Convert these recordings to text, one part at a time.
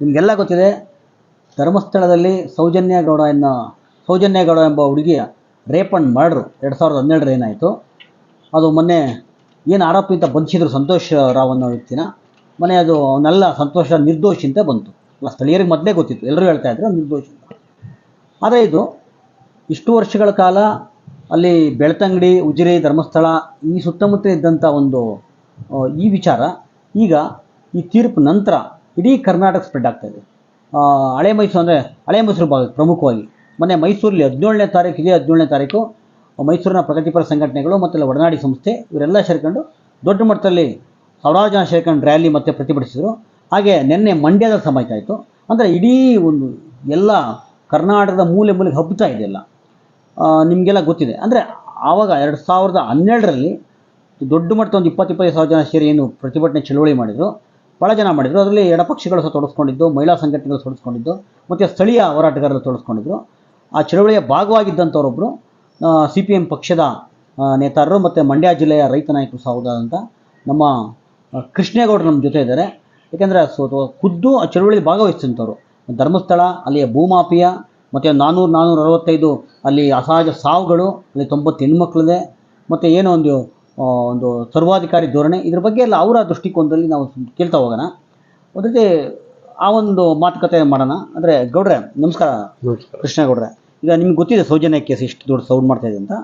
ನಿಮಗೆಲ್ಲ ಗೊತ್ತಿದೆ, ಧರ್ಮಸ್ಥಳದಲ್ಲಿ ಸೌಜನ್ಯ ಗೌಡ ಎನ್ನೋ, ಸೌಜನ್ಯ ಗೌಡ ಎಂಬ ಹುಡುಗಿಯ ರೇಪ್ ಅಂಡ್ ಮರ್ಡ್ರು ಎರಡು ಸಾವಿರದ ಹನ್ನೆರಡರ ಏನಾಯಿತು? ಅದು ಮೊನ್ನೆ ಏನು ಆರೋಪಿ ಅಂತ ಬಂಧಿಸಿದ್ರು ಸಂತೋಷ್ ರಾವ್ ಅನ್ನೋ ವ್ಯಕ್ತಿನ, ಮೊನ್ನೆ ಅದು ಅವನ್ನೆಲ್ಲ ಸಂತೋಷ ನಿರ್ದೋಷಿ ಅಂತ ಬಂತು. ಅಲ್ಲ, ಸ್ಥಳೀಯರಿಗೆ ಮೊದಲೇ ಗೊತ್ತಿತ್ತು. ಎಲ್ಲರೂ ಹೇಳ್ತಾ ಇದ್ರು ನಿರ್ದೋಷಿ ಅಂತ. ಆದರೆ ಇದು ಇಷ್ಟು ವರ್ಷಗಳ ಕಾಲ ಅಲ್ಲಿ ಬೆಳ್ತಂಗಡಿ, ಉಜಿರೆ, ಧರ್ಮಸ್ಥಳ ಈ ಸುತ್ತಮುತ್ತ ಇದ್ದಂಥ ಒಂದು ಈ ವಿಚಾರ ಈಗ ಈ ತೀರ್ಪು ನಂತರ ಇಡೀ ಕರ್ನಾಟಕ ಸ್ಪ್ರೆಡ್ ಆಗ್ತಾ ಇದೆ. ಹಳೆ ಮೈಸೂರು ಅಂದರೆ ಹಳೆ ಮೈಸೂರು ಭಾಗ ಪ್ರಮುಖವಾಗಿ. ಮೊನ್ನೆ ಮೈಸೂರಲ್ಲಿ ಹದಿನೇಳನೇ ತಾರೀಕು, ಇದೇ ಹದಿನೇಳನೇ ತಾರೀಕು, ಮೈಸೂರಿನ ಪ್ರಗತಿಪರ ಸಂಘಟನೆಗಳು ಮತ್ತು ಒಡನಾಡಿ ಸಂಸ್ಥೆ ಇವರೆಲ್ಲ ಸೇರ್ಕೊಂಡು ದೊಡ್ಡ ಮಟ್ಟದಲ್ಲಿ ಸಾವಿರಾರು ಜನ ಸೇರ್ಕೊಂಡು ರ್ಯಾಲಿ ಮತ್ತು ಪ್ರತಿಭಟಿಸಿದರು. ಹಾಗೆ ನಿನ್ನೆ ಮಂಡ್ಯದ ಸಮಯ ಆಯಿತು. ಅಂದರೆ ಇಡೀ ಒಂದು ಎಲ್ಲ ಕರ್ನಾಟಕದ ಮೂಲೆ ಮೂಲೆಗೆ ಹಬ್ಬುತ್ತಾ ಇದೆಯಲ್ಲ ನಿಮಗೆಲ್ಲ ಗೊತ್ತಿದೆ. ಅಂದರೆ ಆವಾಗ ಎರಡು ಸಾವಿರದ ಹನ್ನೆರಡರಲ್ಲಿ ದೊಡ್ಡ ಮಟ್ಟದ ಒಂದು ಇಪ್ಪತ್ತು, ಇಪ್ಪತ್ತೈದು ಸಾವಿರ ಜನ ಸೇರಿ ಏನು ಪ್ರತಿಭಟನೆ, ಚಳುವಳಿ ಮಾಡಿದರು. ಭಾಳ ಜನ ಮಾಡಿದರು. ಅದರಲ್ಲಿ ಎಡಪಕ್ಷಗಳು ಸಹ ತೊಡಸ್ಕೊಂಡಿದ್ದು, ಮಹಿಳಾ ಸಂಘಟನೆಗಳು ತೊಡಸ್ಕೊಂಡಿದ್ದು, ಮತ್ತು ಸ್ಥಳೀಯ ಹೋರಾಟಗಾರರು ತೊಡಸ್ಕೊಂಡಿದ್ದರು ಆ ಚಳುವಳಿಯ ಭಾಗವಾಗಿದ್ದಂಥವರೊಬ್ಬರು ಸಿ ಪಿ ಎಂ ಪಕ್ಷದ ನೇತಾರರು ಮತ್ತು ಮಂಡ್ಯ ಜಿಲ್ಲೆಯ ರೈತ ನಾಯಕರು ಸಹೋದಾದಂಥ ನಮ್ಮ ಕೃಷ್ಣೇಗೌಡರು ನಮ್ಮ ಜೊತೆ ಇದ್ದಾರೆ. ಯಾಕೆಂದರೆ ಸೊ ಖುದ್ದು ಆ ಚಳುವಳಿಯಲ್ಲಿ ಭಾಗವಹಿಸಿದಂಥವ್ರು ಧರ್ಮಸ್ಥಳ, ಅಲ್ಲಿಯ ಭೂಮಾಫಿಯ, ಮತ್ತು ನಾನ್ನೂರು ನಾನ್ನೂರ ಅರವತ್ತೈದು ಅಲ್ಲಿ ಅಸಹಜ ಸಾವುಗಳು, ಅಲ್ಲಿ ತೊಂಬತ್ತು ಹೆಣ್ಮಕ್ಳಿದೆ ಮತ್ತು ಏನೋ ಒಂದು ಒಂದು ಸರ್ವಾಧಿಕಾರಿ ಧೋರಣೆ ಇದ್ರ ಬಗ್ಗೆ ಎಲ್ಲ ಅವರ ದೃಷ್ಟಿಕೋನದಲ್ಲಿ ನಾವು ಕೇಳ್ತಾ ಹೋಗೋಣ. ಒಂದು ರೀತಿ ಆ ಒಂದು ಮಾತುಕತೆ ಮಾಡೋಣ. ಅಂದರೆ ಗೌಡ್ರೆ ನಮಸ್ಕಾರ. ಕೃಷ್ಣೇಗೌಡ್ರೆ ಈಗ ನಿಮ್ಗೆ ಗೊತ್ತಿದೆ ಸೌಜನ್ಯ ಕೇಸ್ ಇಷ್ಟು ದೊಡ್ಡ ಸೌಂಡ್ ಮಾಡ್ತಾ ಇದೆ ಅಂತ.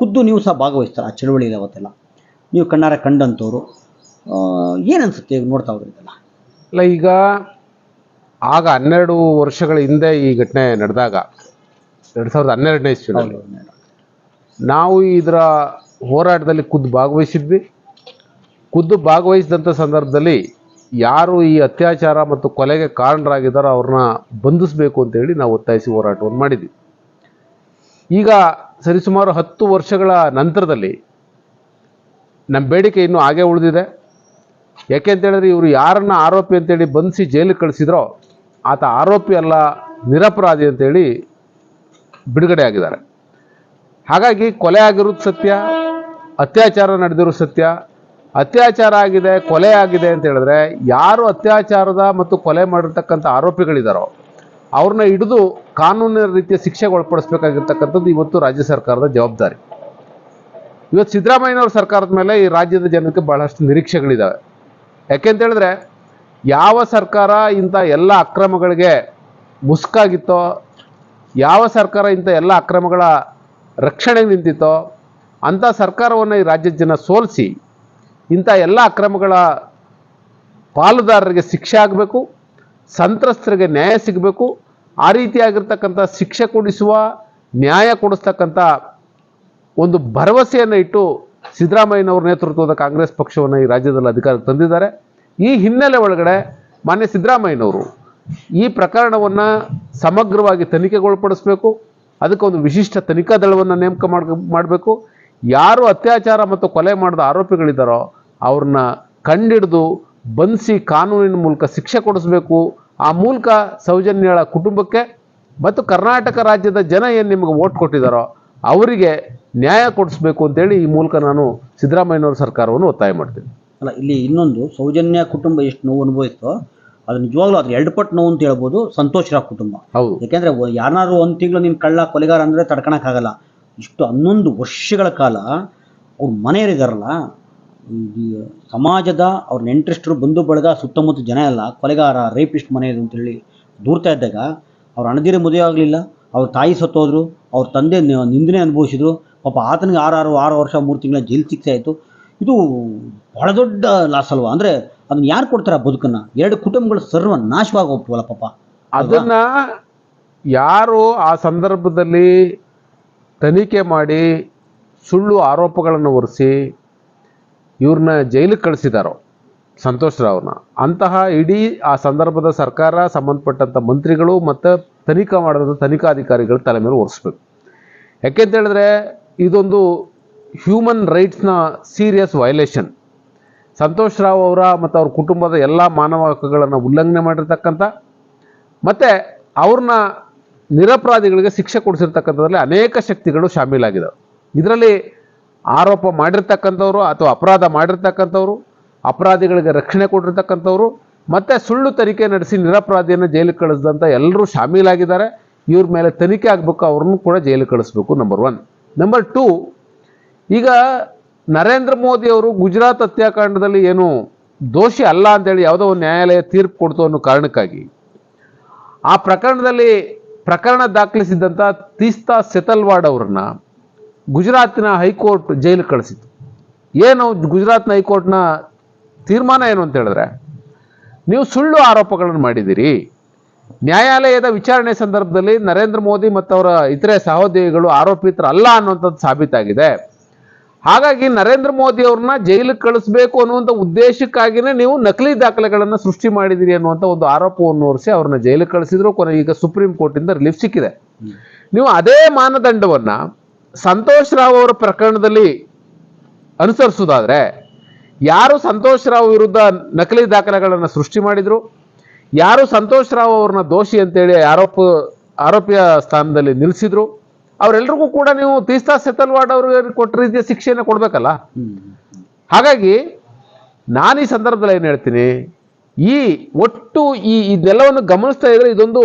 ಖುದ್ದು ನೀವು ಸಹ ಭಾಗವಹಿಸ್ತಾರೆ ಆ ಚಳುವಳಿಯಲ್ಲಿ ಅವತ್ತೆಲ್ಲ? ನೀವು ಕಣ್ಣಾರೆ ಕಂಡಂಥವ್ರು ಏನು ಅನ್ಸುತ್ತೆ ಈಗ ನೋಡ್ತಾ ಹೋದ್ರೆ ಇದೆಲ್ಲ? ಅಲ್ಲ ಈಗ ಆಗ ಹನ್ನೆರಡು ವರ್ಷಗಳ ಹಿಂದೆ ಈ ಘಟನೆ ನಡೆದಾಗ ಎರಡು ಸಾವಿರದ ಹನ್ನೆರಡನೇ ಇಸ್ವಿನಲ್ಲಿ ನಾವು ಇದರ ಹೋರಾಟದಲ್ಲಿ ಖುದ್ದು ಭಾಗವಹಿಸಿದ್ವಿ. ಖುದ್ದು ಭಾಗವಹಿಸಿದಂಥ ಸಂದರ್ಭದಲ್ಲಿ ಯಾರು ಈ ಅತ್ಯಾಚಾರ ಮತ್ತು ಕೊಲೆಗೆ ಕಾರಣರಾಗಿದ್ದಾರೋ ಅವ್ರನ್ನ ಬಂಧಿಸಬೇಕು ಅಂತೇಳಿ ನಾವು ಒತ್ತಾಯಿಸಿ ಹೋರಾಟವನ್ನು ಮಾಡಿದ್ವಿ. ಈಗ ಸರಿಸುಮಾರು ಹತ್ತು ವರ್ಷಗಳ ನಂತರದಲ್ಲಿ ನಮ್ಮ ಬೇಡಿಕೆ ಇನ್ನೂ ಹಾಗೆ ಉಳಿದಿದೆ. ಯಾಕೆ ಅಂತೇಳಿದ್ರೆ ಇವರು ಯಾರನ್ನ ಆರೋಪಿ ಅಂತೇಳಿ ಬಂಧಿಸಿ ಜೈಲಿಗೆ ಕಳಿಸಿದ್ರೋ ಆತ ಆರೋಪಿ ಅಲ್ಲ, ನಿರಪರಾಧಿ ಅಂತೇಳಿ ಬಿಡುಗಡೆ ಆಗಿದ್ದಾರೆ. ಹಾಗಾಗಿ ಕೊಲೆ ಆಗಿರೋದು ಸತ್ಯ ಅತ್ಯಾಚಾರ ನಡೆದಿರೋ ಸತ್ಯ, ಅತ್ಯಾಚಾರ ಆಗಿದೆ, ಕೊಲೆ ಆಗಿದೆ ಅಂತ ಹೇಳಿದ್ರೆ ಯಾರು ಅತ್ಯಾಚಾರದ ಮತ್ತು ಕೊಲೆ ಮಾಡಿರ್ತಕ್ಕಂಥ ಆರೋಪಿಗಳಿದ್ದಾರೋ ಅವ್ರನ್ನ ಹಿಡಿದು ಕಾನೂನಿನ ರೀತಿಯ ಶಿಕ್ಷೆಗೆ ಒಳಪಡಿಸ್ಬೇಕಾಗಿರ್ತಕ್ಕಂಥದ್ದು ಇವತ್ತು ರಾಜ್ಯ ಸರ್ಕಾರದ ಜವಾಬ್ದಾರಿ. ಇವತ್ತು ಸಿದ್ದರಾಮಯ್ಯನವ್ರ ಸರ್ಕಾರದ ಮೇಲೆ ಈ ರಾಜ್ಯದ ಜನಕ್ಕೆ ಬಹಳಷ್ಟು ನಿರೀಕ್ಷೆಗಳಿದ್ದಾವೆ ಯಾಕೆಂತೇಳಿದ್ರೆ ಯಾವ ಸರ್ಕಾರ ಇಂಥ ಎಲ್ಲ ಅಕ್ರಮಗಳಿಗೆ ಮುಸ್ಕಾಗಿತ್ತೋ, ಯಾವ ಸರ್ಕಾರ ಇಂಥ ಎಲ್ಲ ಅಕ್ರಮಗಳ ರಕ್ಷಣೆಗೆ ನಿಂತಿತ್ತೋ ಅಂಥ ಸರ್ಕಾರವನ್ನು ಈ ರಾಜ್ಯದ ಜನ ಸೋಲಿಸಿ ಇಂಥ ಎಲ್ಲ ಅಕ್ರಮಗಳ ಪಾಲುದಾರರಿಗೆ ಶಿಕ್ಷೆ ಆಗಬೇಕು, ಸಂತ್ರಸ್ತರಿಗೆ ನ್ಯಾಯ ಸಿಗಬೇಕು, ಆ ರೀತಿಯಾಗಿರ್ತಕ್ಕಂಥ ಶಿಕ್ಷೆ ಕೊಡಿಸುವ, ನ್ಯಾಯ ಕೊಡಿಸ್ತಕ್ಕಂಥ ಒಂದು ಭರವಸೆಯನ್ನು ಇಟ್ಟು ಸಿದ್ದರಾಮಯ್ಯನವ್ರ ನೇತೃತ್ವದ ಕಾಂಗ್ರೆಸ್ ಪಕ್ಷವನ್ನು ಈ ರಾಜ್ಯದಲ್ಲಿ ಅಧಿಕಾರಕ್ಕೆ ತಂದಿದ್ದಾರೆ. ಈ ಹಿನ್ನೆಲೆ ಒಳಗಡೆ ಮಾನ್ಯ ಸಿದ್ದರಾಮಯ್ಯನವರು ಈ ಪ್ರಕರಣವನ್ನು ಸಮಗ್ರವಾಗಿ ತನಿಖೆಗೊಳಪಡಿಸಬೇಕು ಅದಕ್ಕೆ ಒಂದು ವಿಶಿಷ್ಟ ತನಿಖಾ ದಳವನ್ನು ನೇಮಕ ಮಾಡ್ ಮಾಡಬೇಕು. ಯಾರು ಅತ್ಯಾಚಾರ ಮತ್ತು ಕೊಲೆ ಮಾಡಿದ ಆರೋಪಿಗಳಿದ್ದಾರೋ ಅವ್ರನ್ನ ಕಂಡಿಡಿದು ಬಂಧಿಸಿ ಕಾನೂನಿನ ಮೂಲಕ ಶಿಕ್ಷೆ ಕೊಡಿಸ್ಬೇಕು. ಆ ಮೂಲಕ ಸೌಜನ್ಯಳ ಕುಟುಂಬಕ್ಕೆ ಮತ್ತು ಕರ್ನಾಟಕ ರಾಜ್ಯದ ಜನ ಏನು ನಿಮಗೆ ಓಟ್ ಕೊಟ್ಟಿದ್ದಾರೋ ಅವರಿಗೆ ನ್ಯಾಯ ಕೊಡಿಸ್ಬೇಕು ಅಂತೇಳಿ ಈ ಮೂಲಕ ನಾನು ಸಿದ್ದರಾಮಯ್ಯನವರ ಸರ್ಕಾರವನ್ನು ಒತ್ತಾಯ ಮಾಡ್ತೀನಿ. ಅಲ್ಲ ಇಲ್ಲಿ ಇನ್ನೊಂದು ಸೌಜನ್ಯ ಕುಟುಂಬ ಎಷ್ಟು ನೋವು ಅನುಭವಿಸ್ತೋ ಅದು ನಿಜವಾಗ್ಲೂ ಅದ್ರ ಎರಡು ಪಟ್ಟು ನೋವು ಅಂತ ಹೇಳ್ಬೋದು ಸಂತೋಷ್ ರಾವ್ ಕುಟುಂಬ. ಹೌದು. ಯಾಕೆಂದ್ರೆ ಯಾರು ಒಂದು ತಿಂಗಳು ನೀನು ಕಳ್ಳ ಕೊಲೆಗಾರ ಅಂದರೆ ತಡ್ಕೊಳಕ್ಕಾಗಲ್ಲ ಇಷ್ಟು ಹನ್ನೊಂದು ವರ್ಷಗಳ ಕಾಲ ಅವ್ರ ಮನೆಯವರಿದಾರಲ್ಲ ಸಮಾಜದ ಅವ್ರ ನೆಂಟ್ರೆಸ್ಟರು ಬಂಧು ಬಳಗ, ಸುತ್ತಮುತ್ತ ಜನ ಎಲ್ಲ, ಕೊಲೆಗಾರ ರೇಪಿಸ್ಟ್ ಮನೆಯದು ಅಂತೇಳಿ ದೂರ್ತಾ ಇದ್ದಾಗ ಅವ್ರ ಅಣದಿರ ಮದುವೆ ಆಗಲಿಲ್ಲ, ಅವ್ರ ತಾಯಿ ಸತ್ತೋದ್ರು, ಅವ್ರ ತಂದೆ ನಿಂದನೆ ಅನುಭವಿಸಿದ್ರು, ಪಾಪ ಆತನಿಗೆ ಆರು ಆರು ವರ್ಷ, ಮೂರು ತಿಂಗಳ ಜೈಲು ಶಿಕ್ಷೆ ಇದು ಬಹಳ ದೊಡ್ಡ ಲಾಸ್ ಅಲ್ವಾ? ಅಂದರೆ ಅದನ್ನ ಯಾರು ಕೊಡ್ತಾರೆ ಆ ಬದುಕನ್ನು? ಎರಡು ಕುಟುಂಬಗಳು ಸರ್ವ ನಾಶವಾಗಿ ಹೋಗ್ತವಲ್ಲ ಪಾಪ. ಅದನ್ನ ಯಾರು ಆ ಸಂದರ್ಭದಲ್ಲಿ ತನಿಖೆ ಮಾಡಿ ಸುಳ್ಳು ಆರೋಪಗಳನ್ನು ಹೊರಿಸಿ ಇವ್ರನ್ನ ಜೈಲಿಗೆ ಕಳಿಸಿದಾರೋ ಸಂತೋಷ್ ರಾವ್ನ ಅಂತಹ ಇಡೀ ಆ ಸಂದರ್ಭದ ಸರ್ಕಾರ ಸಂಬಂಧಪಟ್ಟಂಥ ಮಂತ್ರಿಗಳು ಮತ್ತು ತನಿಖಾ ಮಾಡಿದಂಥ ತನಿಖಾಧಿಕಾರಿಗಳ ತಲೆ ಮೇಲೆ ಒರೆಸ್ಬೇಕು. ಯಾಕೆಂತ ಹೇಳಿದ್ರೆ ಇದೊಂದು ಹ್ಯೂಮನ್ ರೈಟ್ಸ್ನ ಸೀರಿಯಸ್ ವಯೋಲೇಷನ್ ಸಂತೋಷ್ ರಾವ್ ಅವರ ಮತ್ತು ಅವ್ರ ಕುಟುಂಬದ ಎಲ್ಲ ಮಾನವ ಹಕ್ಕುಗಳನ್ನು ಉಲ್ಲಂಘನೆ ಮಾಡಿರ್ತಕ್ಕಂಥ ಮತ್ತು ಅವ್ರನ್ನ ನಿರಪರಾಧಿಗಳಿಗೆ ಶಿಕ್ಷೆ ಕೊಡಿಸಿರ್ತಕ್ಕಂಥದ್ರಲ್ಲಿ ಅನೇಕ ಶಕ್ತಿಗಳು ಶಾಮೀಲಾಗಿದ್ದಾವೆ ಇದರಲ್ಲಿ ಆರೋಪ ಮಾಡಿರ್ತಕ್ಕಂಥವ್ರು ಅಥವಾ ಅಪರಾಧ ಮಾಡಿರ್ತಕ್ಕಂಥವ್ರು, ಅಪರಾಧಿಗಳಿಗೆ ರಕ್ಷಣೆ ಕೊಟ್ಟಿರ್ತಕ್ಕಂಥವ್ರು, ಮತ್ತು ಸುಳ್ಳು ತನಿಖೆ ನಡೆಸಿ ನಿರಪರಾಧಿಯನ್ನು ಜೈಲಿಗೆ ಕಳಿಸಿದಂಥ ಎಲ್ಲರೂ ಶಾಮೀಲಾಗಿದ್ದಾರೆ. ಇವ್ರ ಮೇಲೆ ತನಿಖೆ ಆಗಬೇಕು, ಅವ್ರನ್ನೂ ಕೂಡ ಜೈಲಿಗೆ ಕಳಿಸ್ಬೇಕು ನಂಬರ್ ಒನ್ ನಂಬರ್ ಟೂ ಈಗ ನರೇಂದ್ರ ಮೋದಿ ಅವರು ಗುಜರಾತ್ ಹತ್ಯಾಕಾಂಡದಲ್ಲಿ ಏನು ದೋಷಿ ಅಲ್ಲ ಅಂತೇಳಿ ಯಾವುದೋ ಒಂದು ನ್ಯಾಯಾಲಯ ತೀರ್ಪು ಕೊಡ್ತು ಅನ್ನೋ ಕಾರಣಕ್ಕಾಗಿ, ಆ ಪ್ರಕರಣದಲ್ಲಿ ಪ್ರಕರಣ ದಾಖಲಿಸಿದ್ದಂಥ ತೀಸ್ತಾ ಸೆತಲ್ವಾಡ್ ಅವ್ರನ್ನ ಗುಜರಾತಿನ ಹೈಕೋರ್ಟ್ ಜೈಲಿಗೆ ಕಳಿಸಿತ್ತು ಏನು ಗುಜರಾತ್ನ ಹೈಕೋರ್ಟ್ನ ತೀರ್ಮಾನ ಏನು ಅಂತ ಹೇಳಿದ್ರೆ, ನೀವು ಸುಳ್ಳು ಆರೋಪಗಳನ್ನು ಮಾಡಿದ್ದೀರಿ. ನ್ಯಾಯಾಲಯದ ವಿಚಾರಣೆ ಸಂದರ್ಭದಲ್ಲಿ ನರೇಂದ್ರ ಮೋದಿ ಮತ್ತು ಅವರ ಇತರೆ ಸಹೋದ್ಯೋಗಿಗಳು ಆರೋಪಿತರಲ್ಲ ಅನ್ನುವಂಥದ್ದು ಸಾಬೀತಾಗಿದೆ. ಹಾಗಾಗಿ ನರೇಂದ್ರ ಮೋದಿ ಅವ್ರನ್ನ ಜೈಲಿಗೆ ಕಳಿಸ್ಬೇಕು ಅನ್ನುವಂಥ ಉದ್ದೇಶಕ್ಕಾಗಿನೇ ನೀವು ನಕಲಿ ದಾಖಲೆಗಳನ್ನು ಸೃಷ್ಟಿ ಮಾಡಿದಿರಿ ಅನ್ನುವಂಥ ಒಂದು ಆರೋಪವನ್ನು ಹೊರಿಸಿ ಅವ್ರನ್ನ ಜೈಲಿಗೆ ಕಳಿಸಿದ್ರು. ಕೊನೆ ಈಗ ಸುಪ್ರೀಂ ಕೋರ್ಟಿಂದ ರಿಲೀಫ್ ಸಿಕ್ಕಿದೆ. ನೀವು ಅದೇ ಮಾನದಂಡವನ್ನ ಸಂತೋಷ್ ರಾವ್ ಅವರ ಪ್ರಕರಣದಲ್ಲಿ ಅನುಸರಿಸುವುದಾದ್ರೆ ಯಾರು ಸಂತೋಷ್ ರಾವ್ ವಿರುದ್ಧ ನಕಲಿ ದಾಖಲೆಗಳನ್ನು ಸೃಷ್ಟಿ ಮಾಡಿದ್ರು? ಯಾರು ಸಂತೋಷ್ ರಾವ್ ಅವ್ರನ್ನ ದೋಷಿ ಅಂತೇಳಿ ಆರೋಪ ಆರೋಪಿಯ ಸ್ಥಾನದಲ್ಲಿ ನಿಲ್ಲಿಸಿದ್ರು ಅವರೆಲ್ಲರಿಗೂ ಕೂಡ ನೀವು ತೀಸ್ತಾ ಸೆತಲ್ವಾಡ್ ಅವ್ರಿಗೆ ಕೊಟ್ಟ ರೀತಿಯ ಶಿಕ್ಷೆಯನ್ನು ಕೊಡ್ಬೇಕಲ್ಲ? ಹಾಗಾಗಿ ನಾನು ಈ ಸಂದರ್ಭದಲ್ಲಿ ಏನು ಹೇಳ್ತೀನಿ, ಈ ಒಟ್ಟು ಈ ಇದೆಲ್ಲವನ್ನು ಗಮನಿಸ್ತಾ ಇದ್ರೆ ಇದೊಂದು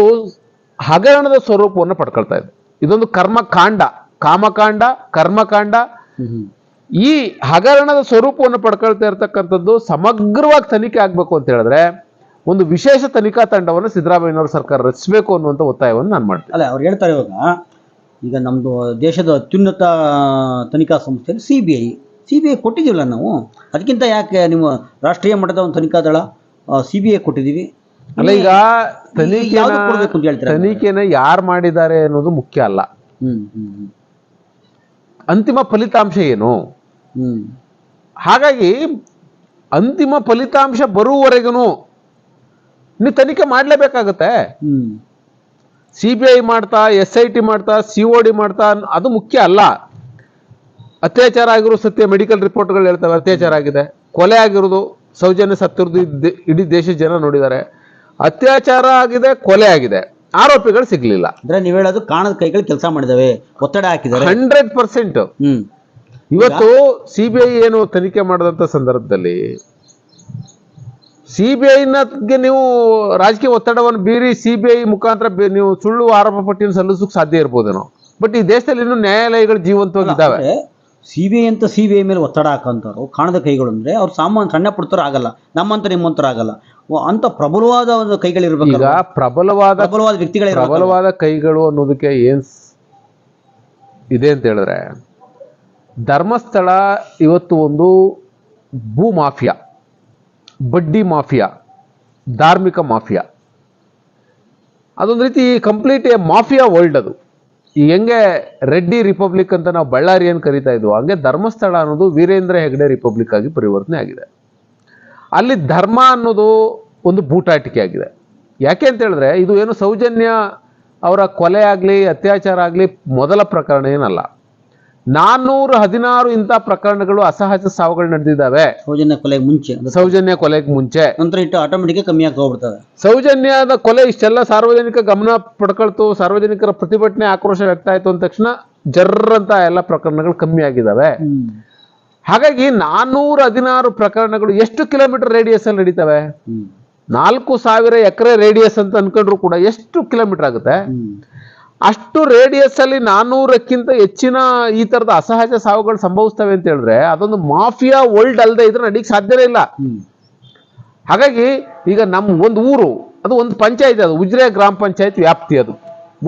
ಹಗರಣದ ಸ್ವರೂಪವನ್ನು ಪಡ್ಕೊಳ್ತಾ ಇದೆ. ಇದೊಂದು ಕರ್ಮಕಾಂಡ, ಕಾಮಕಾಂಡ, ಕರ್ಮಕಾಂಡ. ಈ ಹಗರಣದ ಸ್ವರೂಪವನ್ನು ಪಡ್ಕೊಳ್ತಾ ಇರತಕ್ಕಂಥದ್ದು ಸಮಗ್ರವಾಗಿ ತನಿಖೆ ಆಗಬೇಕು ಅಂತ ಹೇಳಿದ್ರೆ ಒಂದು ವಿಶೇಷ ತನಿಖಾ ತಂಡವನ್ನು ಸಿದ್ದರಾಮಯ್ಯನವರ ಸರ್ಕಾರ ರಚಿಸಬೇಕು ಅನ್ನುವಂಥ ಒತ್ತಾಯವನ್ನು ನಾನು ಮಾಡ್ತೀನಿ. ಅಲ್ಲ, ಅವ್ರು ಹೇಳ್ತಾರೆ ಇವಾಗ ಈಗ ನಮ್ಮದು ದೇಶದ ಅತ್ಯುನ್ನತ ತನಿಖಾ ಸಂಸ್ಥೆ C B I C B I ಕೊಟ್ಟಿದ್ದೀವಲ್ಲ ನಾವು? ಅದಕ್ಕಿಂತ ಯಾಕೆ ನಿಮ್ಮ ರಾಷ್ಟ್ರೀಯ ಮಟ್ಟದ ಒಂದು ತನಿಖಾ ದಳ ಸಿ ಬಿ ಐ ಕೊಟ್ಟಿದ್ದೀವಿ? ಅಲ್ಲ ಈಗ ತನಿಖೆ ಕೊಡ್ಬೇಕು ಅಂತ ತನಿಖೆನ ತನಿಖೆನ ಯಾರು ಮಾಡಿದ್ದಾರೆ ಅನ್ನೋದು ಮುಖ್ಯ ಅಲ್ಲ. ಅಂತಿಮ ಫಲಿತಾಂಶ ಏನು? ಹ್ಮ್. ಹಾಗಾಗಿ ಅಂತಿಮ ಫಲಿತಾಂಶ ಬರುವವರೆಗೂ ನೀವು ತನಿಖೆ ಮಾಡಲೇಬೇಕಾಗತ್ತೆ. ಹ್ಮ್. ಸಿ ಬಿ ಐ ಮಾಡ್ತಾ ಎಸ್ ಐ ಟಿ ಮಾಡ್ತಾ ಸಿ ಒ ಡಿ ಮಾಡ್ತಾ ಅದು ಮುಖ್ಯ ಅಲ್ಲ. ಅತ್ಯಾಚಾರ ಆಗಿರೋ ಸತ್ಯ ಮೆಡಿಕಲ್ ರಿಪೋರ್ಟ್ಗಳು ಹೇಳ್ತವೆ ಅತ್ಯಾಚಾರ ಆಗಿದೆ. ಕೊಲೆ ಆಗಿರೋದು ಸೌಜನ್ಯ ಸತ್ತಿರೋದು ಇಡೀ ದೇಶದ ಜನ ನೋಡಿದ್ದಾರೆ. ಅತ್ಯಾಚಾರ ಆಗಿದೆ ಕೊಲೆ ಆಗಿದೆ. ಆರೋಪಿಗಳು ಸಿಗ್ಲಿಲ್ಲ. ಅಂದ್ರೆ ನೀವು ಹೇಳೋದು ಕಾಣದ ಕೈಗಳು ಕೆಲಸ ಮಾಡಿದಾವೆ ಒತ್ತಡ ಹಾಕಿದ್ದಾರೆ. Hundred percent. ಇವತ್ತು ಸಿ ಬಿ ಐ ಏನು ತನಿಖೆ ಮಾಡಿದಂಥ ಸಂದರ್ಭದಲ್ಲಿ ಸಿ ಬಿ ಐನಗೆ ನೀವು ರಾಜಕೀಯ ಒತ್ತಡವನ್ನು ಬೀರಿ ಸಿ ಬಿ ಐ ಮುಖಾಂತರ ನೀವು ಸುಳ್ಳು ಆರೋಪ ಪಟ್ಟಿಯನ್ನು ಸಲ್ಲಿಸೋಕೆ ಸಾಧ್ಯ ಇರ್ಬೋದೇನೋ. ಬಟ್ ಈ ದೇಶದಲ್ಲಿ ಇನ್ನೂ ನ್ಯಾಯಾಲಯಗಳು ಜೀವಂತವಾಗಿದ್ದಾವೆ. ಸಿ ಬಿ ಐ ಅಂತ ಸಿ ಬಿ ಐ ಮೇಲೆ ಒತ್ತಡ ಹಾಕೋಂಥವ್ರು ಕಾಣದ ಕೈಗಳು ಅಂದ್ರೆ ಅವ್ರು ಸಾಮಾನ್ಯ ಸಣ್ಣ ಪುಡ್ತಾರ ಆಗಲ್ಲ ನಮ್ಮಂತ ನಿಮ್ಮಂತರ ಆಗಲ್ಲ. ಅಂತ ಪ್ರಬಲವಾದ ಒಂದು ಕೈಗಳಿರ್ಬೇಕು ಈಗ ಪ್ರಬಲವಾದ ಪ್ರಬಲವಾದ ವ್ಯಕ್ತಿಗಳ ಪ್ರಬಲವಾದ ಕೈಗಳು ಅನ್ನೋದಕ್ಕೆ ಏನ್ ಇದೆ ಅಂತ ಹೇಳಿದ್ರೆ ಧರ್ಮಸ್ಥಳ ಇವತ್ತು ಒಂದು ಭೂ ಮಾಫಿಯಾ ಬಡ್ಡಿ ಮಾಫಿಯಾ, ಧಾರ್ಮಿಕ ಮಾಫಿಯಾ. ಅದೊಂದು ರೀತಿ ಕಂಪ್ಲೀಟ್ ಮಾಫಿಯಾ ವರ್ಲ್ಡ್ ಅದು. ಈಗ ಹೆಂಗೆ ರೆಡ್ಡಿ ರಿಪಬ್ಲಿಕ್ ಅಂತ ನಾವು ಬಳ್ಳಾರಿ ಅಂತ ಕರಿತಾ ಇದ್ವು, ಹಂಗೆ ಧರ್ಮಸ್ಥಳ ಅನ್ನೋದು ವೀರೇಂದ್ರ ಹೆಗ್ಡೆ ರಿಪಬ್ಲಿಕ್ ಆಗಿ ಪರಿವರ್ತನೆ ಆಗಿದೆ. ಅಲ್ಲಿ ಧರ್ಮ ಅನ್ನೋದು ಒಂದು ಬೂಟಾಟಿಕೆ ಆಗಿದೆ. ಯಾಕೆ ಅಂತ ಹೇಳಿದ್ರೆ, ಇದು ಏನು ಸೌಜನ್ಯ ಅವರ ಕೊಲೆ ಆಗಲಿ, ಅತ್ಯಾಚಾರ ಆಗಲಿ, ಮೊದಲ ಪ್ರಕರಣ ಏನಲ್ಲ. ನಾನ್ನೂರ ಹದಿನಾರು ಇಂಥ ಪ್ರಕರಣಗಳು ಅಸಹಜ ಸಾವುಗಳು ನಡೆದಿದ್ದಾವೆ. ಸೌಜನ್ಯ ಕೊಲೆಗೆ ಮುಂಚೆ. ಸೌಜನ್ಯ ಕೊಲೆಗೆ ಮುಂಚೆ. ನಂತರ ಇಟ್ಟು ಆಟೋಮೆಟಿಕ್ ಕಮ್ಮಿ ಆಗಿ ಹೋಗ್ಬಿಡ್ತದೆ. ಸೌಜನ್ಯದ ಕೊಲೆ ಇಷ್ಟೆಲ್ಲ ಸಾರ್ವಜನಿಕ ಗಮನ ಪಡ್ಕೊಳ್ತು ಸಾರ್ವಜನಿಕರ ಪ್ರತಿಭಟನೆ ಆಕ್ರೋಶ ವ್ಯಕ್ತ ಆಯ್ತು ಅಂದ ತಕ್ಷಣ ಜರ್ರಂತ ಎಲ್ಲ ಪ್ರಕರಣಗಳು ಕಮ್ಮಿ ಆಗಿದ್ದಾವೆ. ಹಾಗಾಗಿ ನಾನ್ನೂರ ಹದಿನಾರು ಪ್ರಕರಣಗಳು ಎಷ್ಟು ಕಿಲೋಮೀಟರ್ ರೇಡಿಯಸ್ ಅಲ್ಲಿ ನಡೀತವೆ? ನಾಲ್ಕು ಸಾವಿರ ಎಕರೆ ರೇಡಿಯಸ್ ಅಂತ ಅನ್ಕೊಂಡ್ರು ಕೂಡ ಎಷ್ಟು ಕಿಲೋಮೀಟರ್ ಆಗುತ್ತೆ? ಅಷ್ಟು ರೇಡಿಯಸ್ ಅಲ್ಲಿ ನಾನ್ನೂರಕ್ಕಿಂತ ಹೆಚ್ಚಿನ ಈ ತರದ ಅಸಹಜ ಸಾವುಗಳು ಸಂಭವಿಸ್ತವೆ ಅಂತ ಹೇಳಿದ್ರೆ ಅದೊಂದು ಮಾಫಿಯಾ ವರ್ಲ್ಡ್ ಅಲ್ಲದೆ ಇದ್ರೆ ನಡೀಕ್ ಸಾಧ್ಯನೇ ಇಲ್ಲ. ಹಾಗಾಗಿ ಈಗ ನಮ್ಮ ಒಂದು ಊರು ಅದು ಒಂದು ಪಂಚಾಯತ್ ಅದು ಉಜ್ರೆ ಗ್ರಾಮ ಪಂಚಾಯತ್ ವ್ಯಾಪ್ತಿ ಅದು.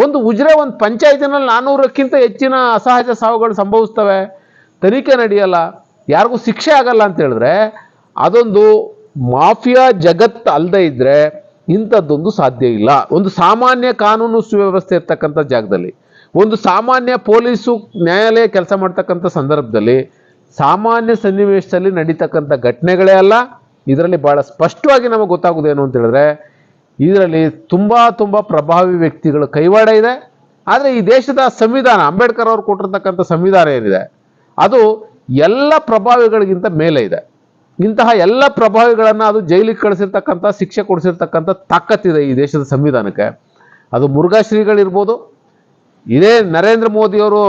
ಒಂದು ಉಜ್ರೆ ಒಂದು ಪಂಚಾಯತಿನಲ್ಲಿ ನಾನೂರಕ್ಕಿಂತ ಹೆಚ್ಚಿನ ಅಸಹಜ ಸಾವುಗಳು ಸಂಭವಿಸ್ತವೆ. ತನಿಖೆ ನಡೆಯಲ್ಲ ಯಾರಿಗೂ ಶಿಕ್ಷೆ ಆಗಲ್ಲ ಅಂತ ಹೇಳಿದ್ರೆ ಅದೊಂದು ಮಾಫಿಯಾ ಜಗತ್ ಅಲ್ಲದೆ ಇದ್ರೆ ಇಂಥದ್ದೊಂದು ಸಾಧ್ಯ ಇಲ್ಲ. ಒಂದು ಸಾಮಾನ್ಯ ಕಾನೂನು ಸುವ್ಯವಸ್ಥೆ ಇರ್ತಕ್ಕಂಥ ಜಾಗದಲ್ಲಿ, ಒಂದು ಸಾಮಾನ್ಯ ಪೊಲೀಸು ನ್ಯಾಯಾಲಯ ಕೆಲಸ ಮಾಡ್ತಕ್ಕಂಥ ಸಂದರ್ಭದಲ್ಲಿ ಸಾಮಾನ್ಯ ಸನ್ನಿವೇಶದಲ್ಲಿ ನಡೀತಕ್ಕಂಥ ಘಟನೆಗಳೇ ಅಲ್ಲ, ಇದರಲ್ಲಿ ಬಹಳ ಸ್ಪಷ್ಟವಾಗಿ ನಮಗೆ ಗೊತ್ತಾಗೋದೇನು ಅಂತ ಹೇಳಿದ್ರೆ, ಇದರಲ್ಲಿ ತುಂಬ ತುಂಬ ಪ್ರಭಾವಿ ವ್ಯಕ್ತಿಗಳ ಕೈವಾಡ ಇದೆ. ಆದರೆ ಈ ದೇಶದ ಸಂವಿಧಾನ, ಅಂಬೇಡ್ಕರ್ ಅವರು ಕೊಟ್ಟಿರ್ತಕ್ಕಂಥ ಸಂವಿಧಾನ ಏನಿದೆ, ಅದು ಎಲ್ಲ ಪ್ರಭಾವಿಗಳಿಗಿಂತ ಮೇಲೆ ಇದೆ. ಇಂತಹ ಎಲ್ಲ ಪ್ರಭಾವಿಗಳನ್ನ ಅದು ಜೈಲಿಗೆ ಕಳಿಸಿರ್ತಕ್ಕಂಥ, ಶಿಕ್ಷೆ ಕೊಡಿಸಿರ್ತಕ್ಕಂಥ ತಾಕತ್ತಿದೆ ಈ ದೇಶದ ಸಂವಿಧಾನಕ್ಕೆ. ಅದು ಮುರುಘಾ ಶ್ರೀಗಳಿರ್ಬೋದು, ಇದೇ ನರೇಂದ್ರ ಮೋದಿಯವರು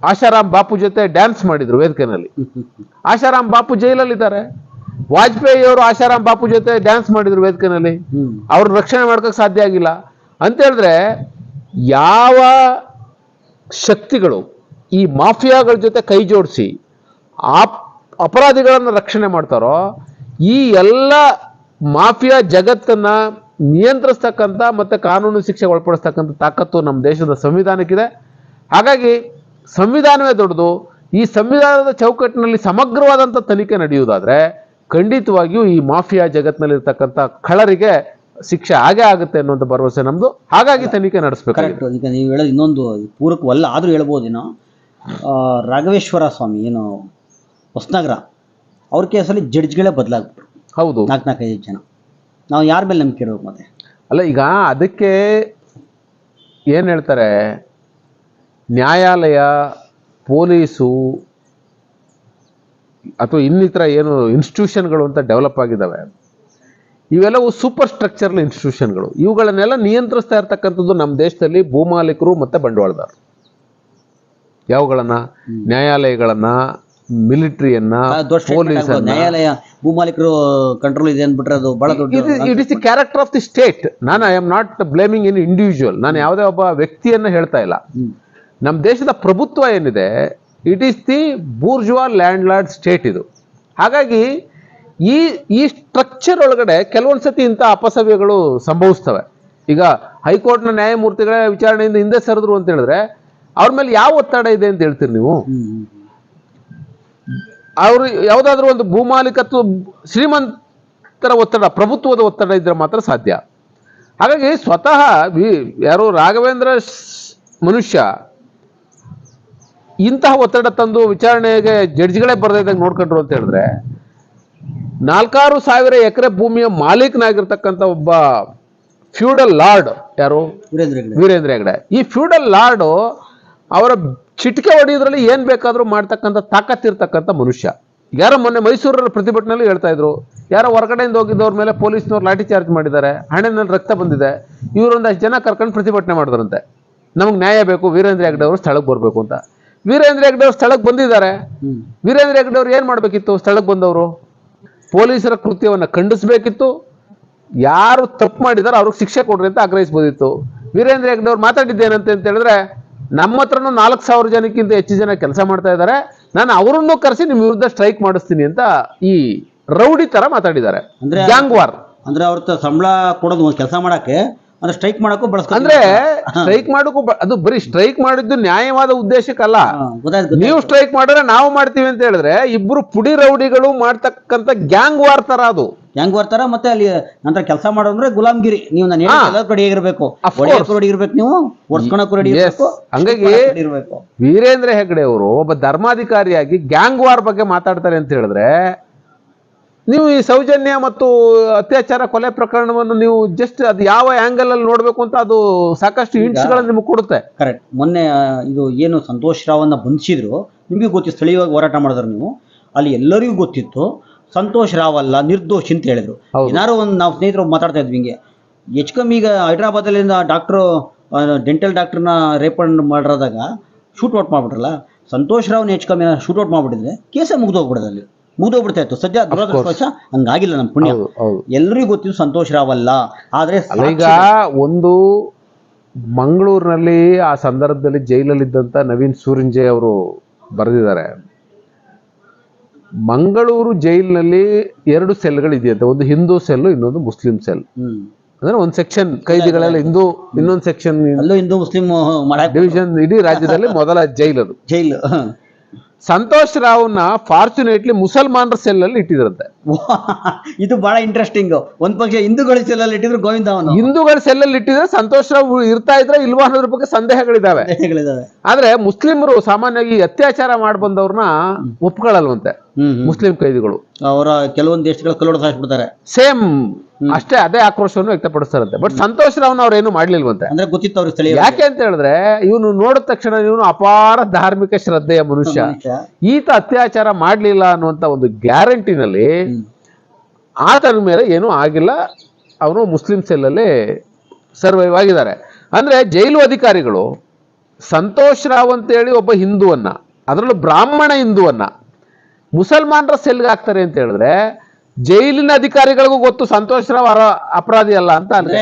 ಆಶಾರಾಮ್ ಬಾಪು ಜೊತೆ ಡ್ಯಾನ್ಸ್ ಮಾಡಿದ್ರು ವೇದಿಕೆನಲ್ಲಿ. ಆಶಾರಾಮ್ ಬಾಪು ಜೈಲಲ್ಲಿದ್ದಾರೆ. ವಾಜಪೇಯಿ ಅವರು ಆಶಾರಾಮ್ ಬಾಪು ಜೊತೆ ಡ್ಯಾನ್ಸ್ ಮಾಡಿದ್ರು ವೇದಿಕೆನಲ್ಲಿ. ಅವ್ರ ಅವ್ರನ್ನ ರಕ್ಷಣೆ ಮಾಡ್ಕೋಕ್ ಸಾಧ್ಯ ಆಗಿಲ್ಲ. ಅಂತ ಹೇಳಿದ್ರೆ, ಯಾವ ಶಕ್ತಿಗಳು ಈ ಮಾಫಿಯಾಗಳ ಜೊತೆ ಕೈ ಜೋಡಿಸಿ ಆಪ್ ಅಪರಾಧಿಗಳನ್ನು ರಕ್ಷಣೆ ಮಾಡ್ತಾರೋ, ಈ ಎಲ್ಲ ಮಾಫಿಯಾ ಜಗತ್ತನ್ನ ನಿಯಂತ್ರಿಸ್ತಕ್ಕಂಥ ಮತ್ತು ಕಾನೂನು ಶಿಕ್ಷೆ ಒಳಪಡಿಸ್ತಕ್ಕಂಥ ತಾಕತ್ತು ನಮ್ಮ ದೇಶದ ಸಂವಿಧಾನಕ್ಕಿದೆ. ಹಾಗಾಗಿ ಸಂವಿಧಾನವೇ ದೊಡ್ಡದು. ಈ ಸಂವಿಧಾನದ ಚೌಕಟ್ಟಿನಲ್ಲಿ ಸಮಗ್ರವಾದಂಥ ತನಿಖೆ ನಡೆಯುವುದಾದರೆ ಖಂಡಿತವಾಗಿಯೂ ಈ ಮಾಫಿಯಾ ಜಗತ್ತಿನಲ್ಲಿರ್ತಕ್ಕಂಥ ಖಳರಿಗೆ ಶಿಕ್ಷೆ ಆಗೇ ಆಗುತ್ತೆ ಅನ್ನುವಂಥ ಭರವಸೆ ನಮ್ಮದು ಹಾಗಾಗಿ ತನಿಖೆ ನಡೆಸಬೇಕು ಈಗ ನೀವು ಹೇಳೋದು ಇನ್ನೊಂದು ಪೂರಕವಲ್ಲ, ಆದರೂ ಹೇಳ್ಬೋದೇನೋ ರಾಘವೇಶ್ವರ ಸ್ವಾಮಿ, ಏನು ಹೊಸನಗರ ಅವ್ರ ಕೇಸಲ್ಲಿ ಜಡ್ಜ್ಗಳೇ ಬದಲಾಗ್ಬಿಟ್ರು. ಹೌದು. ನಾಲ್ಕು ನಾಲ್ಕೈದು ಜನ. ನಾವು ಯಾರ ಮೇಲೆ ನಂಬಿಕೆ ಇಡಬೇಕು ಮತ್ತೆ? ಅಲ್ಲ ಈಗ ಅದಕ್ಕೆ ಏನು ಹೇಳ್ತಾರೆ? ನ್ಯಾಯಾಲಯ ಪೊಲೀಸು ಅಥವಾ ಇನ್ನಿತರ ಏನು ಇನ್ಸ್ಟಿಟ್ಯೂಷನ್ಗಳು ಅಂತ ಡೆವಲಪ್ ಆಗಿದ್ದಾವೆ ಇವೆಲ್ಲವೂ ಸೂಪರ್ ಸ್ಟ್ರಕ್ಚರ್ಲ್ ಇನ್ಸ್ಟಿಟ್ಯೂಷನ್ಗಳು. ಇವುಗಳನ್ನೆಲ್ಲ ನಿಯಂತ್ರಿಸ್ತಾ ಇರ್ತಕ್ಕಂಥದ್ದು ನಮ್ಮ ದೇಶದಲ್ಲಿ ಭೂಮಾಲೀಕರು ಮತ್ತೆ ಬಂಡವಾಳದಾರರು. ಯಾವುಗಳನ್ನು? ನ್ಯಾಯಾಲಯಗಳನ್ನ ಮಿಲಿಟರಿಯನ್ನ. ನ್ಯಾಯಾಲಯ ಭೂಮಾಲೀಕರು ಕಂಟ್ರೋಲ್ ಇದೆ ಅಂದ್ಬಿಟ್ರೆ ಅದು ಬಹಳ ದೊಡ್ಡ it is the character of the state ನಾನು I am not blaming in individual ನಾನು ಯಾವುದೇ ಒಬ್ಬ ವ್ಯಕ್ತಿಯನ್ನ ಹೇಳ್ತಾ ಇಲ್ಲ. ನಮ್ಮ ದೇಶದ ಪ್ರಭುತ್ವ ಏನಿದೆ it is the bourgeois landlord state ಇದು. ಹಾಗಾಗಿ ಈ ಈ ಸ್ಟ್ರಕ್ಚರ್ ಒಳಗಡೆ ಕೆಲವೊಂದು ಸತಿ ಇಂಥ ಅಪಸವ್ಯಗಳು ಸಂಭವಿಸ್ತವೆ. ಈಗ ಹೈಕೋರ್ಟ್ನ ನ್ಯಾಯಮೂರ್ತಿಗಳ ವಿಚಾರಣೆಯಿಂದ ಹಿಂದೆ ಸರಿದ್ರು ಅಂತ ಹೇಳಿದ್ರೆ ಅವ್ರ ಮೇಲೆ ಯಾವ ಒತ್ತಡ ಇದೆ ಅಂತ ಹೇಳ್ತೀರಿ ನೀವು. ಅವರು ಯಾವುದಾದ್ರೂ ಒಂದು ಭೂಮಾಲೀಕತ್ವ ಶ್ರೀಮಂತರ ಒತ್ತಡ ಪ್ರಭುತ್ವದ ಒತ್ತಡ ಇದ್ರೆ ಮಾತ್ರ ಸಾಧ್ಯ. ಹಾಗಾಗಿ ಸ್ವತಃ ಯಾರು ರಾಘವೇಂದ್ರ ಮನುಷ್ಯ ಇಂತಹ ಒತ್ತಡ ತಂದು ವಿಚಾರಣೆಗೆ ಜಡ್ಜ್ಗಳೇ ಬರದಿದ್ದಾಗ ನೋಡ್ಕೊಂಡ್ರು ಅಂತ ಹೇಳಿದ್ರೆ ನಾಲ್ಕಾರು ಸಾವಿರ ಎಕರೆ ಭೂಮಿಯ ಮಾಲೀಕನಾಗಿರ್ತಕ್ಕಂಥ ಒಬ್ಬ ಫ್ಯೂಡಲ್ ಲಾರ್ಡ್ ಯಾರು? ವೀರೇಂದ್ರ ಹೆಗಡೆ. ಈ ಫ್ಯೂಡಲ್ ಲಾರ್ಡು ಅವರ ಚಿಟಿಕೆ ಹೊಡೆಯೋದ್ರಲ್ಲಿ ಏನ್ ಬೇಕಾದ್ರೂ ಮಾಡ್ತಕ್ಕಂಥ ತಾಕತ್ತಿರ್ತಕ್ಕಂಥ ಮನುಷ್ಯ. ಯಾರೋ ಮೊನ್ನೆ ಮೈಸೂರರ ಪ್ರತಿಭಟನೆಯಲ್ಲಿ ಹೇಳ್ತಾ ಇದ್ರು. ಯಾರೋ ಹೊರಗಡೆಯಿಂದ ಹೋಗಿದ್ದವ್ರ ಮೇಲೆ ಪೊಲೀಸ್ನವ್ರು ಲಾಠಿ ಚಾರ್ಜ್ ಮಾಡಿದ್ದಾರೆ. ಹಣೆನಲ್ಲಿ ರಕ್ತ ಬಂದಿದೆ. ಇವರೊಂದಷ್ಟು ಜನ ಕರ್ಕೊಂಡು ಪ್ರತಿಭಟನೆ ಮಾಡಿದ್ರಂತೆ. ನಮಗೆ ನ್ಯಾಯ ಬೇಕು. ವೀರೇಂದ್ರ ಹೆಗ್ಡೆ ಅವರು ಸ್ಥಳಕ್ಕೆ ಬರಬೇಕು ಅಂತ. ವೀರೇಂದ್ರ ಹೆಗ್ಡೆ ಅವರು ಸ್ಥಳಕ್ಕೆ ಬಂದಿದ್ದಾರೆ. ವೀರೇಂದ್ರ ಹೆಗ್ಡೆ ಅವ್ರು ಏನ್ ಮಾಡ್ಬೇಕಿತ್ತು? ಸ್ಥಳಕ್ಕೆ ಬಂದವರು. ಪೊಲೀಸರ ಕೃತ್ಯವನ್ನ ಖಂಡಿಸಬೇಕಿತ್ತು. ಯಾರು ತಪ್ಪು ಮಾಡಿದಾರೋ ಅವ್ರಿಗೆ ಶಿಕ್ಷೆ ಕೊಡ್ರಿ ಅಂತ ಆಗ್ರಹಿಸ್ಬೋದಿತ್ತು. ವೀರೇಂದ್ರ ಹೆಗ್ಡೆ ಅವ್ರು ಮಾತಾಡಿದ್ದೇನಂತೆ ಅಂತ ಹೇಳಿದ್ರೆ ನಮ್ಮ ಹತ್ರನೂ ನಾಲ್ಕು ಸಾವಿರ ಜನಕ್ಕಿಂತ ಹೆಚ್ಚು ಜನ ಕೆಲಸ ಮಾಡ್ತಾ ಇದ್ದಾರೆ. ನಾನು ಅವರನ್ನು ಕರೆಸಿ ನಿಮ್ಮ ವಿರುದ್ಧ ಸ್ಟ್ರೈಕ್ ಮಾಡಿಸ್ತೀನಿ ಅಂತ ಈ ರೌಡಿ ತರ ಮಾತಾಡಿದ್ದಾರೆ. ಅಂದ್ರೆ ಗ್ಯಾಂಗ್ ವಾರ್. ಅಂದ್ರೆ ಅವ್ರ ಸಂಬಳ ಕೊಡೋದು ಕೆಲಸ ಮಾಡಕ್ಕೆ ಅಂದ್ರೆ ಸ್ಟ್ರೈಕ್ ಮಾಡಕ್ಕೂ ಬಳಸ್ಕೊ ಅಂದ್ರೆ ಸ್ಟ್ರೈಕ್ ಮಾಡೋಕ್ಕೂ ಅದು ಬರೀ ಸ್ಟ್ರೈಕ್ ಮಾಡಿದ್ದು ನ್ಯಾಯವಾದ ಉದ್ದೇಶಕ್ಕಲ್ಲ. ನೀವು ಸ್ಟ್ರೈಕ್ ಮಾಡಿದ್ರೆ ನಾವು ಮಾಡ್ತೀವಿ ಅಂತ ಹೇಳಿದ್ರೆ ಇಬ್ರು ಪುಡಿ ರೌಡಿಗಳು ಮಾಡ್ತಕ್ಕಂತ ಗ್ಯಾಂಗ್ ವಾರ್ ತರ ಅದು. ಹೆಂಗ್ ಬರ್ತಾರ? ಮತ್ತೆ ಅಲ್ಲಿ ನಂತರ ಕೆಲಸ ಮಾಡೋದ್ರೆ ಗುಲಾಮ್ಗಿರಿ. ನೀವು ನಾನು. ಎಲ್ಲ ಕಡೆ ಇರಬೇಕು ರೆಡಿ ಇರ್ಬೇಕು ನೀವು. ಒಡ್ಸ್ಕೊಳಕ್ ರೆಡಿ ಇರ್ಬೇಕು ಹಂಗಾಗಿ ಇರಬೇಕು ವೀರೇಂದ್ರ ಹೆಗ್ಡೆ ಅವರು ಒಬ್ಬ ಧರ್ಮಾಧಿಕಾರಿಯಾಗಿ ಗ್ಯಾಂಗ್ ವಾರ್ ಬಗ್ಗೆ ಮಾತಾಡ್ತಾರೆ ಅಂತ ಹೇಳಿದ್ರೆ ನೀವು ಈ ಸೌಜನ್ಯ ಮತ್ತು ಅತ್ಯಾಚಾರ ಕೊಲೆ ಪ್ರಕರಣವನ್ನು ನೀವು ಜಸ್ಟ್ ಅದು ಯಾವ ಆಂಗಲ್ ಅಲ್ಲಿ ನೋಡ್ಬೇಕು ಅಂತ ಅದು ಸಾಕಷ್ಟು ಹಿಂಟ್ಸ್ ಗಳನ್ನ ನಿಮಗೆ ಕೊಡುತ್ತೆ. ಕರೆಕ್ಟ್ ಮೊನ್ನೆ ಇದು ಏನು ಸಂತೋಷ್ ರಾವನ್ನ ಬಂಧಿಸಿದ್ರು ನಿಮಗೆ ಗೊತ್ತಿತ್ತು ಸ್ಥಳೀಯವಾಗಿ ಹೋರಾಟ ಮಾಡಿದ್ರು ನೀವು. ಅಲ್ಲಿ ಎಲ್ಲರಿಗೂ ಗೊತ್ತಿತ್ತು ಸಂತೋಷ್ ರಾವ್ ಅಲ್ಲ ನಿರ್ದೋಷಿ ಅಂತ ಹೇಳಿದ್ರು. ಹೌದು. ಏನಾರು ಒಂದು ನಾವು ಸ್ನೇಹಿತರು ಮಾತಾಡ್ತಾ ಇದ್ವಿ ಹಿಂಗೆ. ಹೆಚ್ಚು ಕಮ್ಮಿ ಈಗ ಹೈದ್ರಾಬಾದಲ್ಲಿಂದ ಡಾಕ್ಟ್ರು ಡೆಂಟಲ್ ಡಾಕ್ಟರ್ನ ರೇಪಂಡ್ ಮಾಡಿರೋದಾಗ ಶೂಟ್ ಔಟ್ ಮಾಡ್ಬಿಟ್ರಲ್ಲ ಸಂತೋಷ್ ರಾವ್ನ ಹೆಚ್ಚು ಕಮ್ಮಿ ಶೂಟ್ ಔಟ್ ಮಾಡ್ಬಿಟ್ಟಿದ್ರೆ ಕೇಸೇ ಮುಗ್ದೋಗ್ಬಿಡೋದು ಅಲ್ಲಿ. ಮುಗ್ದೋಗ್ಬಿಡ್ತಾ ಇತ್ತು. ಸದ್ಯ ದುರದೃಷ್ಟವಶ ಹಂಗಾಗಿಲ್ಲ ನಮ್ಮ ಪುಣ್ಯ. ಹೌದು ಹೌದು. ಎಲ್ರಿಗೂ ಗೊತ್ತಿತ್ತು ಸಂತೋಷ್ ರಾವ್ ಅಲ್ಲ. ಆದ್ರೆ ಅಲ್ಲ ಈಗ ಒಂದು ಮಂಗಳೂರಿನಲ್ಲಿ ಆ ಸಂದರ್ಭದಲ್ಲಿ ಜೈಲಲ್ಲಿದ್ದಂಥ ನವೀನ್ ಸೂರಿಂಜೆ ಅವರು ಬರೆದಿದ್ದಾರೆ. ಮಂಗಳೂರು ಜೈಲಿನಲ್ಲಿ ಎರಡು ಸೆಲ್ಗಳಿದೆಯಂತೆ. ಒಂದು ಹಿಂದೂ ಸೆಲ್ ಇನ್ನೊಂದು ಮುಸ್ಲಿಂ ಸೆಲ್ ಅಂದ್ರೆ ಒಂದು ಸೆಕ್ಷನ್ ಕೈದಿಗಳೆಲ್ಲ ಹಿಂದೂ ಇನ್ನೊಂದು ಸೆಕ್ಷನ್ ಅಲ್ಲೂ ಹಿಂದೂ ಮುಸ್ಲಿಂ ಡಿವಿಷನ್ ಇಡೀ ರಾಜ್ಯದಲ್ಲಿ ಮೊದಲ ಜೈಲ್ ಅದು. ಜೈಲು. ಸಂತೋಷ್ ರಾವ್ನ ಫಾರ್ಚುನೇಟ್ಲಿ ಮುಸಲ್ಮಾನರ ಸೆಲ್ ಅಲ್ಲಿ ಇಟ್ಟಿದ್ರಂತೆ. ಇದು ಬಹಳ ಇಂಟ್ರೆಸ್ಟಿಂಗ್ ಒಂದ್ ಪಕ್ಷ ಹಿಂದೂಗಳ ಸೆಲ್ಲಲ್ಲಿ ಇಟ್ಟಿದ್ರು ಗೋವಿಂದ ಅವನು. ಹಿಂದೂಗಳ ಸೆಲ್ಲಲ್ಲಿ ಇಟ್ಟಿದ್ರೆ ಸಂತೋಷ ರಾವ್ ಇರ್ತಾ ಇದ್ರೆ ಇಲ್ವಾ ಅನ್ನೋದ್ರ ಬಗ್ಗೆ ಸಂದೇಹಗಳಿದಾವೆ. ದೇಹಗಳಿದಾವೆ ಆದ್ರೆ ಮುಸ್ಲಿಮರು ಸಾಮಾನ್ಯವಾಗಿ ಅತ್ಯಾಚಾರ ಮಾಡಿ ಬಂದವ್ರನ್ನ ಒಪ್ಕೊಳ್ಳಲ್ವಂತೆ. ಮುಸ್ಲಿಂ ಕೈದಿಗಳು. ಅವರ ಕೆಲವೊಂದು ದೇಶಗಳ ಕಲ್ಲೋಡ ಸಾಕ್ಬಿಡ್ತಾರೆ ಸೇಮ್ ಅಷ್ಟೇ ಅದೇ ಆಕ್ರೋಶವನ್ನು ವ್ಯಕ್ತಪಡಿಸ್ತಾರಂತೆ. ಬಟ್ ಸಂತೋಷ್ ರಾವ್ನ ಅವ್ರೇನು ಮಾಡ್ಲಿಲ್ವಂತೆ? ಅಂದ್ರೆ ಗೊತ್ತಿತ್ತು ಅವ್ರಿಗೆ ಸ್ಥಳೀಯ ಯಾಕೆ ಅಂತ ಹೇಳಿದ್ರೆ ಇವನು ನೋಡಿದ ತಕ್ಷಣ ಇವನು ಅಪಾರ ಧಾರ್ಮಿಕ ಶ್ರದ್ಧೆಯ ಮನುಷ್ಯ. ಈತ ಅತ್ಯಾಚಾರ ಮಾಡ್ಲಿಲ್ಲ ಅನ್ನುವಂತ ಒಂದು ಗ್ಯಾರಂಟಿನಲ್ಲಿ. ಆತನ ಮೇಲೆ ಏನೂ ಆಗಿಲ್ಲ. ಅವನು ಮುಸ್ಲಿಂ ಸೆಲ್ಲಲ್ಲಿ ಸರ್ವೈವ್ ಆಗಿದ್ದಾರೆ. ಅಂದ್ರೆ ಜೈಲು ಅಧಿಕಾರಿಗಳು ಸಂತೋಷ್ ರಾವ್ ಅಂತೇಳಿ ಒಬ್ಬ ಹಿಂದೂವನ್ನು, ಅದರಲ್ಲೂ ಬ್ರಾಹ್ಮಣ ಹಿಂದೂವನ್ನು ಮುಸಲ್ಮಾನರ ಸೆಲ್ಗೆ ಹಾಕ್ತಾರೆ ಅಂತ ಹೇಳಿದ್ರೆ ಜೈಲಿನ ಅಧಿಕಾರಿಗಳಿಗೂ ಗೊತ್ತು ಸಂತೋಷ್ ರಾವ್ ಅಪರಾಧಿ ಅಲ್ಲ ಅಂತ ಅನ್ರೆ